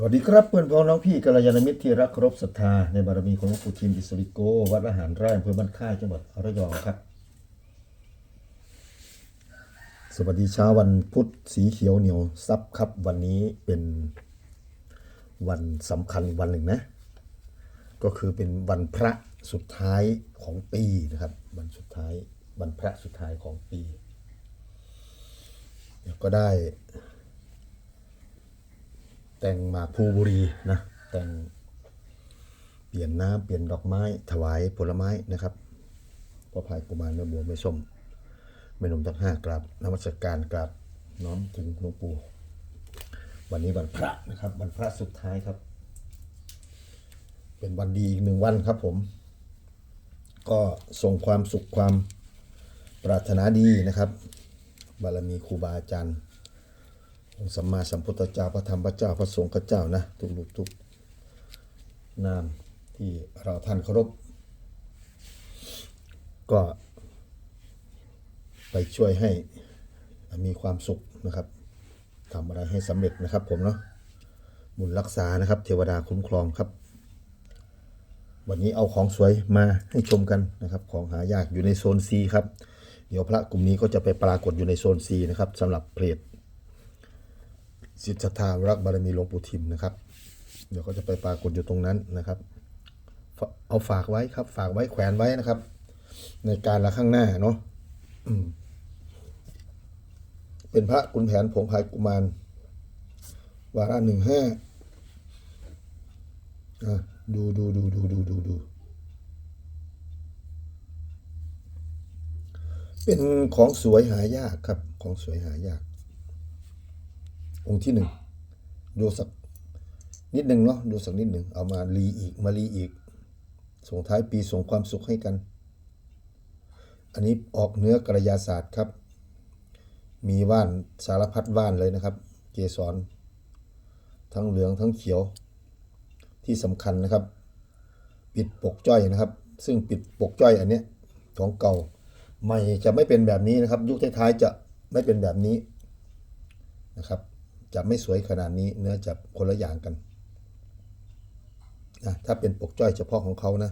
สวัสดีครับเพื่อนพ้องน้องพี่กัลยาณมิตรที่รักเคารพศรัทธาในบารมีของหลวงปู่ทิมบิสริโก วัดอาหารไร่อำเภอบ้านค่ายจังหวัดระยองครับ สวัสดีเช้าวันพุธสีเขียวเหนียวซับครับวันนี้เป็นวันสำคัญวันหนึ่งนะ ก็คือเป็นวันพระสุดท้ายของปีนะครับ วันสุดท้ายวันพระสุดท้ายของปีก็ได้ แต่งหมากภูบุรีนะแต่งเปลี่ยนน้ำเปลี่ยนดอกไม้ถวายผลไม้นะครับพ่อพายกุมารแม่บัวแม่ส้มแม่นมทั้งห้ากราบนมัสการกราบน้อมถึงหลวงปู่วันนี้วันพระนะครับวันพระสุดท้ายครับ เป็นวันดีอีกหนึ่งวันครับผม ก็ส่งความสุขความปรารถนาดีนะครับบารมีครูบาอาจารย์ องค์สัมมาสัมพุทธเจ้าพระธรรมพระเจ้าพระสงฆ์พระเจ้านะทุกลูกทุกนามที่เราท่านเคารพก็ไปช่วยให้มีความสุขนะครับทำอะไรให้สำเร็จนะครับผมเนาะบุญรักษานะครับเทวดาคุ้มครองครับ วันนี้เอาของสวยมาให้ชมกันนะครับ ของหายากอยู่ในโซน C ครับ เดี๋ยวพระกลุ่มนี้ก็จะไปปรากฏอยู่ในโซน C นะครับสำหรับเพจ สิทธารักบารมีหลวงปู่ทิมนะครับ เดี๋ยวก็จะไปปรากฏอยู่ตรงนั้นนะครับ เอาฝากไว้ครับ ฝากไว้แขวนไว้นะครับ ในการละข้างหน้าเนาะเป็นพระกุนแผนผงพายกุมารวาระหนึ่งห้าอะดูดูดูดูดูดูดูเป็นของสวยหายากครับ ของสวยหายาก องค์ที่หนึ่งดูสักนิดหนึ่งเนาะดูสักนิดหนึ่งเอามารีอีกมารีอีก ส่งท้ายปีส่งความสุขให้กัน อันนี้ออกเนื้อกระยาศาสตร์ครับ มีว่านสารพัดว่านเลยนะครับ เกสรทั้งเหลืองทั้งเขียว ที่สำคัญนะครับ ปิดปกจ้อยนะครับ ซึ่งปิดปกจ้อยอันเนี้ยของเก่าใหม่จะไม่เป็นแบบนี้นะครับ ยุคท้ายๆจะไม่เป็นแบบนี้นะครับ จะไม่สวยขนาดนี้เนื้อจะคนละอย่างกันนะถ้าเป็นปกจ้อยเฉพาะของเขานะ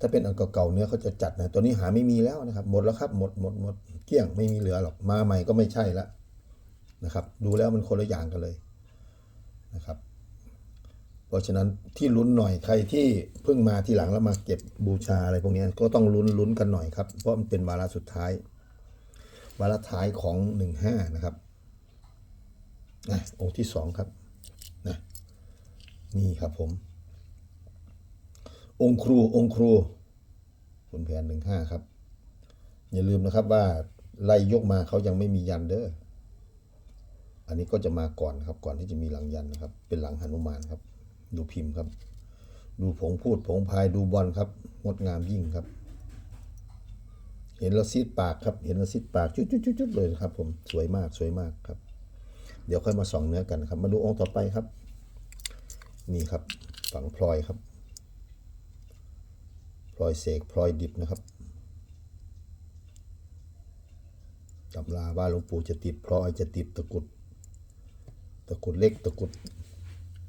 ถ้าเป็นอันเก่าๆเนื้อเขาจะจัดนะตัวนี้หาไม่มีแล้วนะครับหมดแล้วครับหมดหมดหมดเกลี้ยงไม่มีเหลือหรอกมาใหม่ก็ไม่ใช่ละนะครับ ดูแล้วมันคนละอย่างกันเลยนะครับ เพราะฉะนั้นที่ลุ้นหน่อยใครที่เพิ่งมาทีหลังแล้วมาเก็บบูชาอะไรพวกนี้ก็ต้องลุ้นลุ้นกันหน่อยครับเพราะมันเป็นวาระสุดท้าย วาระท้ายของหนึ่งห้านะครับ นะองค์ที่สองครับนะนี่ครับผม องค์ครูองค์ครูคุณแผนหนึ่งห้าครับ อย่าลืมนะครับว่าไล่ยกมาเขายังไม่มียันเด้ออันนี้ก็จะมาก่อนครับ ก่อนที่จะมีหลังยันนะครับ เป็นหลังหนุมานครับ ดูพิมพ์ครับ ดูผงพูดผงพายดูบอลครับ งดงามยิ่งครับ เห็นแล้วซีดปากครับ เห็นแล้วซีดปากจุดๆๆๆเลยครับ ผมสวยมากสวยมากครับ เดี๋ยวค่อยมาส่องเนื้อกันนะครับ มาดูองค์ต่อไปครับ นี่ครับฝังพลอยครับ พลอยเสกพลอยดิบนะครับตำราว่าหลวงปู่จะติดพลอยจะติดตะกุด ตะกุดเล็กตะกุด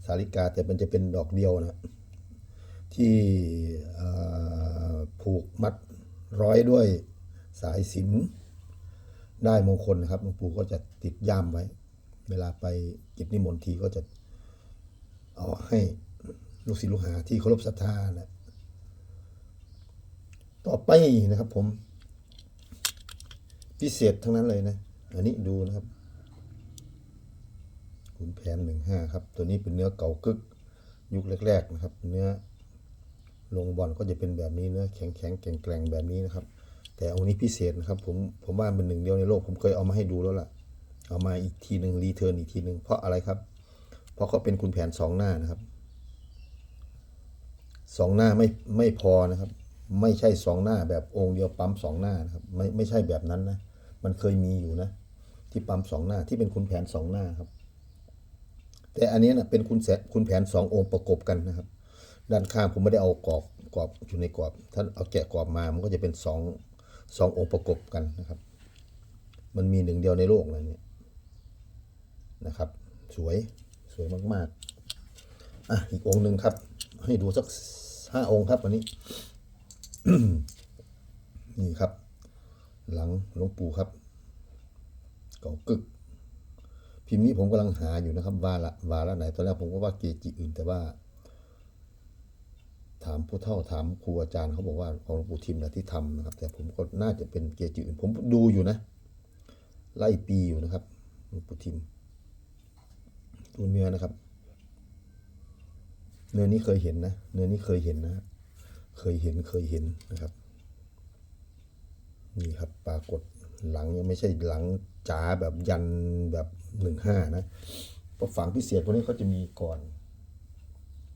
สาลิกาแต่มันจะเป็นดอกเดียวนะที่ผูกมัดร้อยด้วยสายสินได้มงคลนะครับหลวงปู่ก็จะติดย่ามไว้ เวลาไปกิจนิมนต์ทีก็จะเอาให้ลูกศิษย์ลูกหาที่เคารพศรัทธานะต่อไปนะครับผม พิเศษทั้งนั้นเลยนะ อันนี้ดูนะครับคุณแผนหนึ่งห้าครับ ตัวนี้เป็นเนื้อเก่ากึก ยุคแรก ๆ นะครับ เนื้อลงบอลก็จะเป็นแบบนี้เนื้อแข็งแข็งๆแกร่งแกร่งแบบนี้นะครับ แต่องค์นี้พิเศษนะครับ ผมผมว่าเป็นหนึ่งเดียวในโลกผมเคยเอามาให้ดูแล้วล่ะ เอามาอีกทีหนึ่งรีเทิร์นอีกทีหนึ่งเพราะอะไรครับ เพราะเขาเป็นคุณแผนสองหน้านะครับสองหน้าไม่ไม่พอนะครับ ไม่ใช่สองหน้าแบบองค์เดียวปั๊มสองหน้านะครับไม่ไม่ใช่แบบนั้นนะมันเคยมีอยู่นะ ที่ปั๊มสองหน้าที่เป็นคุณแผนสองหน้าครับ แต่อันนี้นะเป็นคุณแสคุณแผนสององค์ประกบกันนะครับ ด้านข้างผมไม่ได้เอากรอบกรอบอยู่ในกรอบ ถ้าเอาแกะกรอบมามันก็จะเป็นสองสององค์ประกบกันนะครับ มันมีหนึ่งเดียวในโลกเลยเนี่ย นะครับ สวยสวยมากอะอีกองค์หนึ่งครับ ให้ดูสักห้าองค์ครับวันนี้ นี่ครับ หลังหลวงปู่ครับเก่ากึก พิมพ์นี้ผมกำลังหาอยู่นะครับว่าละว่าละไหนตอนแรกผมก็ว่าเกจิอื่นแต่ว่า ถามผู้เฒ่าถามครูอาจารย์เขาบอกว่าของหลวงปู่ทิมนะที่ทำนะครับ แต่ผมก็น่าจะเป็นเกจิอื่น ผมดูอยู่นะ ไล่ปีอยู่นะครับหลวงปู่ทิม ดูเนื้อนะครับ เนื้อนี้เคยเห็นนะ เนื้อนี้เคยเห็นนะ เคยเห็นเคยเห็นนะครับ นี่ครับปรากฏหลังยังไม่ใช่หลังจ๋าแบบยันแบบหนึ่งห้านะเพราะฝังพิเศษพวกนี้เขาจะมีก่อน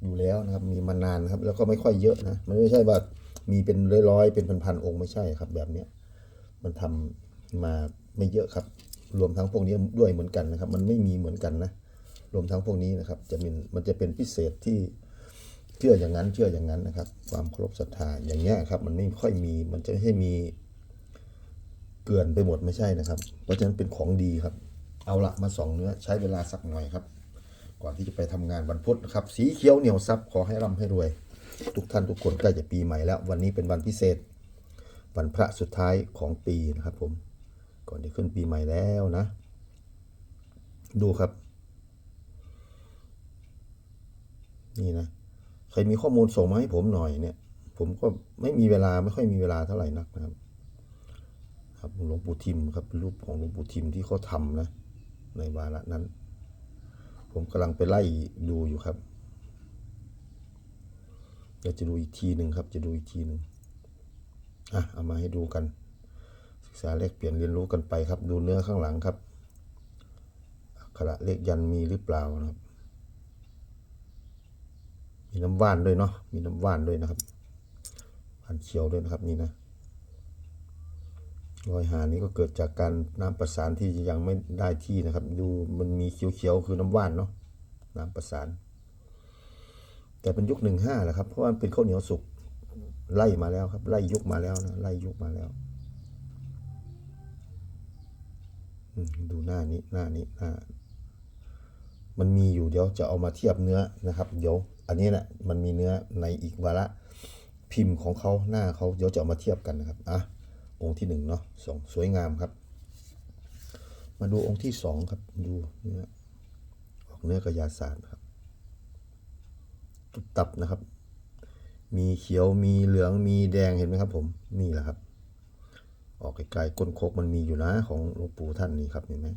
อยู่แล้วนะครับ มีมานานนะครับ แล้วก็ไม่ค่อยเยอะนะ มันไม่ใช่ว่ามีเป็นร้อยๆ เป็นพันๆองค์ไม่ใช่ครับ แบบเนี้ย มันทำมาไม่เยอะครับ รวมทั้งพวกนี้ด้วยเหมือนกันนะครับ มันไม่มีเหมือนกันนะ รวมทั้งพวกนี้นะครับ จะมีมันจะเป็นพิเศษที่เชื่ออย่างนั้นเชื่ออย่างนั้นนะครับ ความเคารพศรัทธาอย่างเงี้ยครับ มันไม่ค่อยมีมันจะไม่ให้มีเกลื่อนไปหมดไม่ใช่นะครับ เพราะฉะนั้นเป็นของดีครับ เอาละมาสองเนื้อใช้เวลาสักหน่อยครับ ก่อนที่จะไปทำงานวันพุธนะครับ สีเขียวเหนียวซับขอให้ร่ำให้รวย ทุกท่านทุกคนใกล้จะปีใหม่แล้ว วันนี้เป็นวันพิเศษ วันพระสุดท้ายของปีนะครับ ผม ก่อนจะขึ้นปีใหม่แล้วนะ ดูครับ นี่นะใครมีข้อมูลส่งมาให้ผมหน่อยเนี่ย ผมก็ไม่มีเวลาไม่ค่อยมีเวลาเท่าไหร่นักนะครับ ครับหลวงปู่ทิมครับเป็นรูปของหลวงปู่ทิมที่เขาทำนะ ในวาระนั้น ผมกำลังไปไล่ดูอยู่ครับเดี๋ยวจะดูอีกทีหนึ่งครับ จะดูอีกทีหนึ่งอะเอามาให้ดูกัน ศึกษาแลกเปลี่ยนเรียนรู้กันไปครับ ดูเนื้อข้างหลังครับขระเลขยันมีหรือเปล่านะครับ มีน้ำว่านด้วยเนาะ มีน้ำว่านด้วยนะครับว่านเขียวด้วยนะครับนี่นะรอยหานี้ก็เกิดจากการน้ำประสานที่ยังไม่ได้ที่นะครับ ดูมันมีเขียวๆคือน้ำว่านเนาะ น้ำประสาน แต่เป็นยุคหนึ่งห้าแหละครับ เพราะว่ามันเป็นข้าวเหนียวสุกไล่มาแล้วครับ ไล่ยุคมาแล้วนะ ไล่ยุคมาแล้วอดูหน้านี้หน้านี้หน้ามันมีอยู่เดี๋ยวจะเอามาเทียบเนื้อนะครับ เดี๋ยว อันนี้แหละมันมีเนื้อในอีกวาระพิมพ์ของเขาหน้าเขาเดี๋ยวจะเอามาเทียบกันนะครับอะองค์ที่หนึ่งเนาะสองสวยงามครับ มาดูองค์ที่สองครับดูเนื้อออกเนื้อกระยาศาสตร์ครับตุบตับนะครับ มีเขียวมีเหลืองมีแดงเห็นไหมครับ ผมนี่แหละครับ ออกไกลๆก้นโคกมันมีอยู่นะของหลวงปู่ท่านนี่ครับเห็นไหม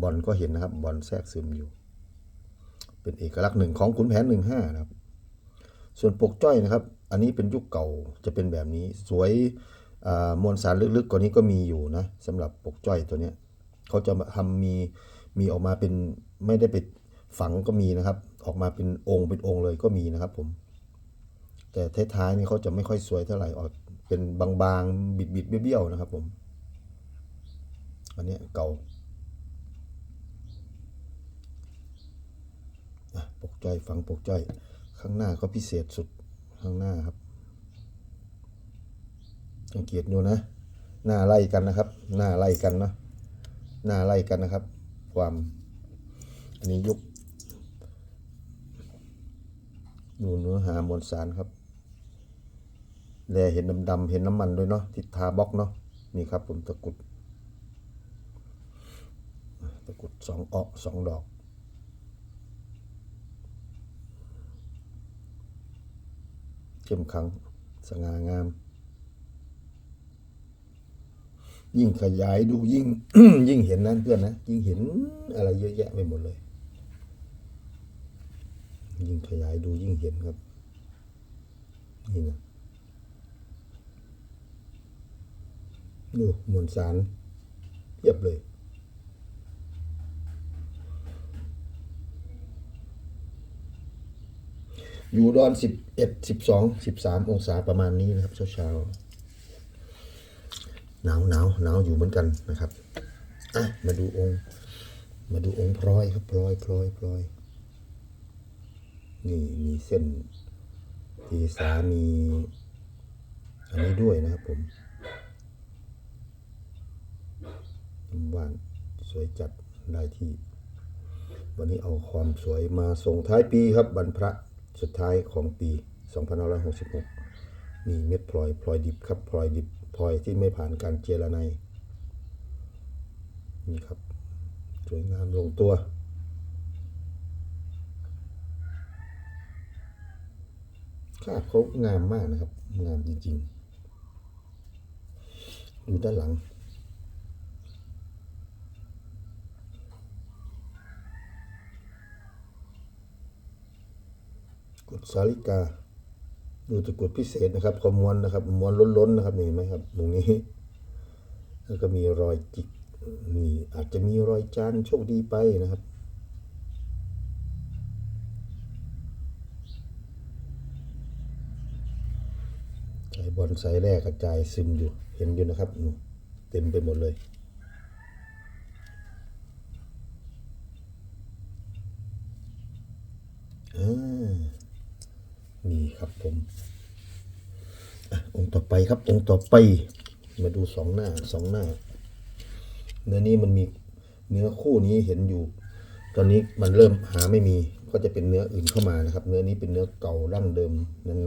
บอลก็เห็นนะครับบอลแทรกซึมอยู่ เป็นเอกลักษณ์หนึ่งของขุนแผนหนึ่งห้านะครับ ส่วนปกจ้อยนะครับ อันนี้เป็นยุคเก่าจะเป็นแบบนี้ สวยมวลสารลึกๆกว่านี้ก็มีอยู่นะสำหรับปกจ้อยตัวเนี้ยเขาจะมาทำมีมีออกมาเป็นไม่ได้ไปฝังก็มีนะครับ ออกมาเป็นองค์เป็นองค์เลยก็มีนะครับ ผม แต่ท้ายๆนี่เขาจะไม่ค่อยสวยเท่าไหร่ออกเป็นบางๆบิดๆเบี้ยวๆนะครับ ผม อันนี้เก่าอะ ปกจ้อยฝังปกจ้อย ข้างหน้าก็พิเศษสุดข้างหน้าครับ สังเกตดูนะ หน้าไล่กันนะครับ หน้าไล่กันเนาะหน้าไล่กันนะครับ ความ อันนี้ยุคดูเนื้อหามวลสารครับแลเห็นดำๆเห็นน้ำมันด้วยเนาะทิศทาบล็อกเนาะนี่ครับผมตะกุดตะกุดสองออกสองดอก เข้มขัง สง่างาม ยิ่งขยายดูยิ่ง ยิ่งเห็นนั่นเพื่อนนะ ยิ่งเห็นอะไรเยอะแยะไปหมดเลย ยิ่งขยายดูยิ่งเห็นครับ นี่นะดูมวลสารเพียบเลย อยู่ดอนสิบเอ็ดสิบสองสิบสามองศาประมาณนี้นะครับเช้าๆหนาวหนาวหนาวอยู่เหมือนกันนะครับอะมาดูองค์ มาดูองค์พลอยครับพลอยพลอยพลอยนี่มีเส้นทีสามีอันนี้ด้วยนะครับผมน้ำหวานสวยจัดได้ที่ วันนี้เอาความสวยมาส่งท้ายปีครับวันพระ สุดท้ายของปี 2566มีเม็ดพลอยพลอยดิบครับพลอยดิบพลอยที่ไม่ผ่านการเจรไนนี่ครับ สวยงามลงตัวคาบเขางามมากนะครับ งามจริงๆ ดูด้านหลัง กดสาลิกาดูตะกรุดพิเศษนะครับขมวนนะครับม้วนล้นๆนะครับนี่เห็นไหมครับตรงนี้ แล้วก็มีรอยจิกนี่อาจจะมีรอยจานโชคดีไปนะครับใส่บอลใส่แรกกระจายซึมอยู่เห็นอยู่นะครับเต็มไปหมดเลยอ่า นี่ครับผมองค์ต่อไปครับองค์ต่อไป มาดูสองหน้าสองหน้า เนื้อนี้มันมีเนื้อคู่นี้เห็นอยู่ ตอนนี้มันเริ่มหาไม่มีก็จะเป็นเนื้ออื่นเข้ามานะครับ เนื้อนี้เป็นเนื้อเก่าดั้งเดิม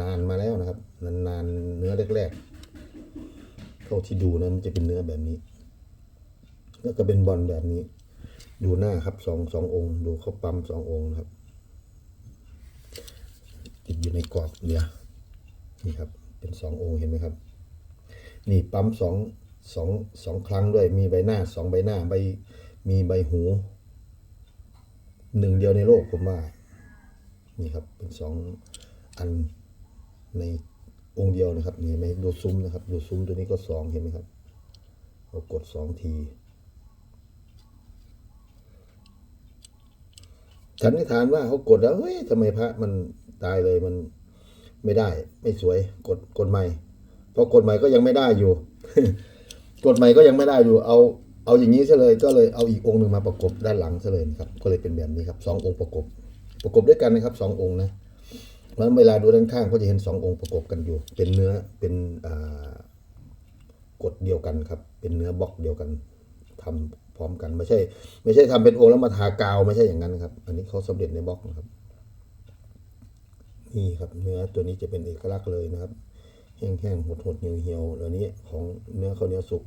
นานๆมาแล้วนะครับ นานๆเนื้อแรกๆเท่าที่ดูนะมันจะเป็นเนื้อแบบนี้ แล้วก็เป็นบอลแบบนี้ ดูหน้าครับสองสององค์ ดูเขาปั๊มสององค์นะครับ อยู่ในกรอบเดียนี่ครับ เป็นสององค์เห็นไหมครับ นี่ปั๊มสองสองสองครั้งด้วย มีใบหน้าสองใบหน้าใบมีใบหูหนึ่งเดียวในโลกผมว่า นี่ครับเป็นสองอันในองค์เดียวนะครับนี่ไหมดูซุ้มนะครับดูซุ้มตัวนี้ก็สองเห็นไหมครับเรากดสองทีฉันนิษฐานว่าเขากดแล้วเฮ้ยทำไมพระมัน ตายเลยมันไม่ได้ ไม่สวยกดกดใหม่พอกดใหม่ก็ยังไม่ได้อยู่ กดใหม่ก็ยังไม่ได้อยู่ เอาเอาอย่างนี้ซะเลยก็เลยเอาอีกองค์หนึ่งมาประกบด้านหลังซะเลยครับ ก็เลยเป็นแบบนี้ครับสององค์ประกบ ประกบด้วยกันนะครับสององค์นะเพราะเวลาดูด้านข้างก็จะเห็นสององค์ประกบกันอยู่ เป็นเนื้อเป็นกดเดียวกันครับ เป็นเนื้อบล็อกเดียวกันทำพร้อมกันไม่ใช่ ไม่ใช่ทำเป็นองค์แล้วมาทากาว ไม่ใช่อย่างนั้นครับ อันนี้เขาสำเร็จในบล็อกนะครับ นี่ครับเนื้อตัวนี้จะเป็นเอกลักษณ์เลยนะครับ แห้งๆหดๆเหี่ยวๆแล้วนี้ของเนื้อข้าวเหนียวสุก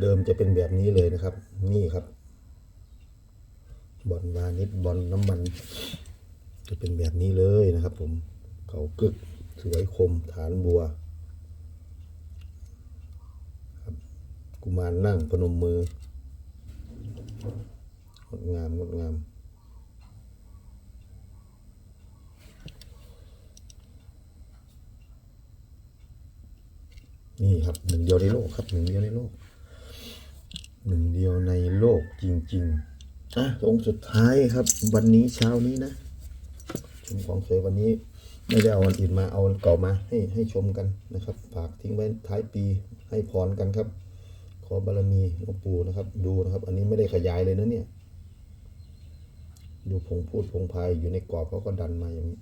เดิมจะเป็นแบบนี้เลยนะครับ นี่ครับ บอลวานิชบอลน้ำมัน จะเป็นแบบนี้เลยนะครับ ผมเขากึกสวยคมฐานบัวครับกุมารนั่งพนมมืองดงามงดงาม นี่ครับหนึ่งเดียวในโลกครับหนึ่งเดียวในโลกหนึ่งเดียวในโลกจริงๆอะองค์สุดท้ายครับ วันนี้เช้านี้นะชมของสวยวันนี้ไม่ได้เอาอันอื่นมาเอาเก่ามาให้ให้ชมกันนะครับฝากทิ้งไว้ท้ายปีให้พรกันครับ ขอบารมีหลวงปู่นะครับ ดูนะครับ อันนี้ไม่ได้ขยายเลยนะเนี่ย ดูพงพูดพงพายอยู่ในกรอบเขาก็ดันมาอย่างนี้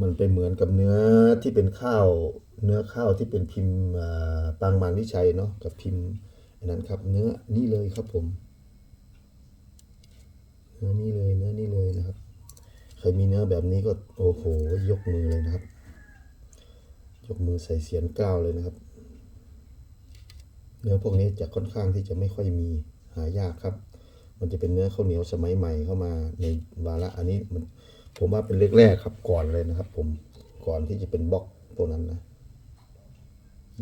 มันไปเหมือนกับเนื้อที่เป็นข้าว เนื้อข้าวที่เป็นพิมพ์ปางมารวิชัยเนาะกับพิมพ์อันนั้นครับ เนื้อนี่เลยครับผม เนื้อนี่เลยเนื้อนี่เลยนะครับใครมีเนื้อแบบนี้ก็โอ้โหยกมือเลยนะครับ ยกมือใส่เสียนก้าวเลยนะครับ เนื้อพวกนี้จะค่อนข้างที่จะไม่ค่อยมีหายากครับ มันจะเป็นเนื้อข้าวเหนียวสมัยใหม่เข้ามาในวาระอันนี้มัน ผมว่าเป็นแรกๆครับก่อนเลยนะครับ ผมก่อนที่จะเป็นบล็อกพวนั้นนะ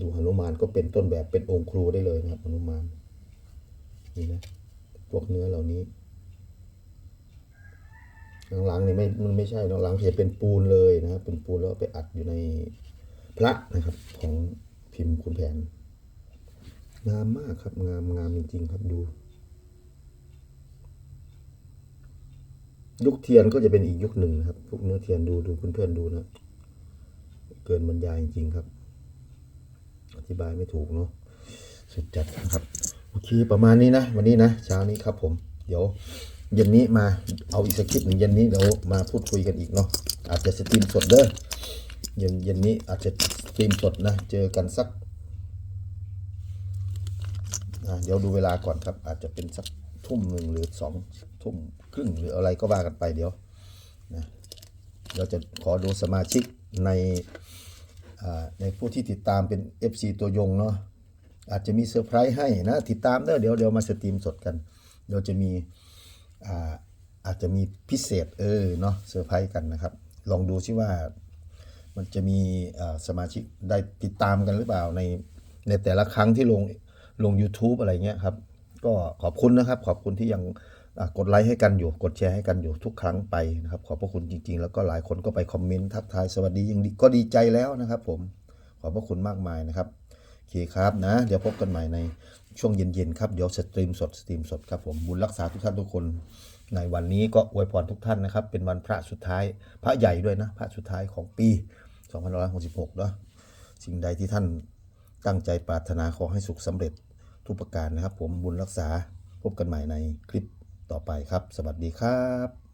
ดูหนุมานก็เป็นต้นแบบเป็นองค์ครูได้เลยนะครับหนุมานนี่นะพวกเนื้อเหล่านี้หลังๆเนี่ยไม่ มันไม่ใช่หลังๆจะเป็นปูนเลยนะครับเป็นปูนแล้วไปอัดอยู่ในพระนะครับ ของพิมพ์คุณแผน งามมากครับ งามงามจริงๆครับดู ยุคเทียนก็จะเป็นอีกยุคหนึ่งนะครับพวกเนื้อเทียนดูดูเพื่อนๆดูนะเกินบรรยายจริงๆครับ อธิบายไม่ถูกเนาะสุดจัดนะครับโอเคประมาณนี้นะ วันนี้นะเช้านี้ครับผม เดี๋ยวเย็นนี้มาเอาอีกสักคลิปหนึ่งเย็นนี้เดี๋ยวมาพูดคุยกันอีกเนาะอาจจะสตรีมสดเด้อเย็นเย็นนี้อาจจะสตรีมสดนะเจอกันสักเดี๋ยวดูเวลาก่อนครับ อาจจะเป็นสัก ทุ่มหนึ่งหรือสองทุ่มครึ่งหรืออะไรก็ว่ากันไปเดี๋ยวนะเราจะขอดูสมาชิกในในผู้ที่ติดตามเป็น FC ตัวยงเนาะอาจจะมีเซอร์ไพรส์ให้นะ ติดตามเด้อเดี๋ยวเดี๋ยวมาสตรีมสดกัน เดี๋ยวจะมีอาอาจจะมีพิเศษเออเนาะเซอร์ไพรส์กันนะครับ ลองดูซิว่ามันจะมีสมาชิกได้ติดตามกันหรือเปล่าในในแต่ละครั้งที่ลงลง YouTube อะไรเงี้ยครับ ก็ขอบคุณนะครับ ขอบคุณที่ยังกดไลค์ให้กันอยู่กดแชร์ให้กันอยู่ทุกครั้งไปนะครับขอบพระคุณจริง ๆ แล้วก็หลายคนก็ไปคอมเมนต์ทักทายสวัสดียังก็ดีใจแล้วนะครับ ผมขอบพระคุณมากมายนะครับโอเคครับนะ เดี๋ยวพบกันใหม่ในช่วงเย็นๆครับเดี๋ยวสตรีมสดสตรีมสดครับผมบุญรักษาทุกท่านทุกคน ในวันนี้ก็อวยพรทุกท่านนะครับ เป็นวันพระสุดท้ายพระใหญ่ด้วยนะ พระสุดท้ายของปี2566เนาะสิ่งใดที่ท่านตั้งใจปรารถนาขอให้สุขสำเร็จ ทุกประการนะครับ ผมบุญรักษาพบกันใหม่ในคลิปต่อไปครับ สวัสดีครับ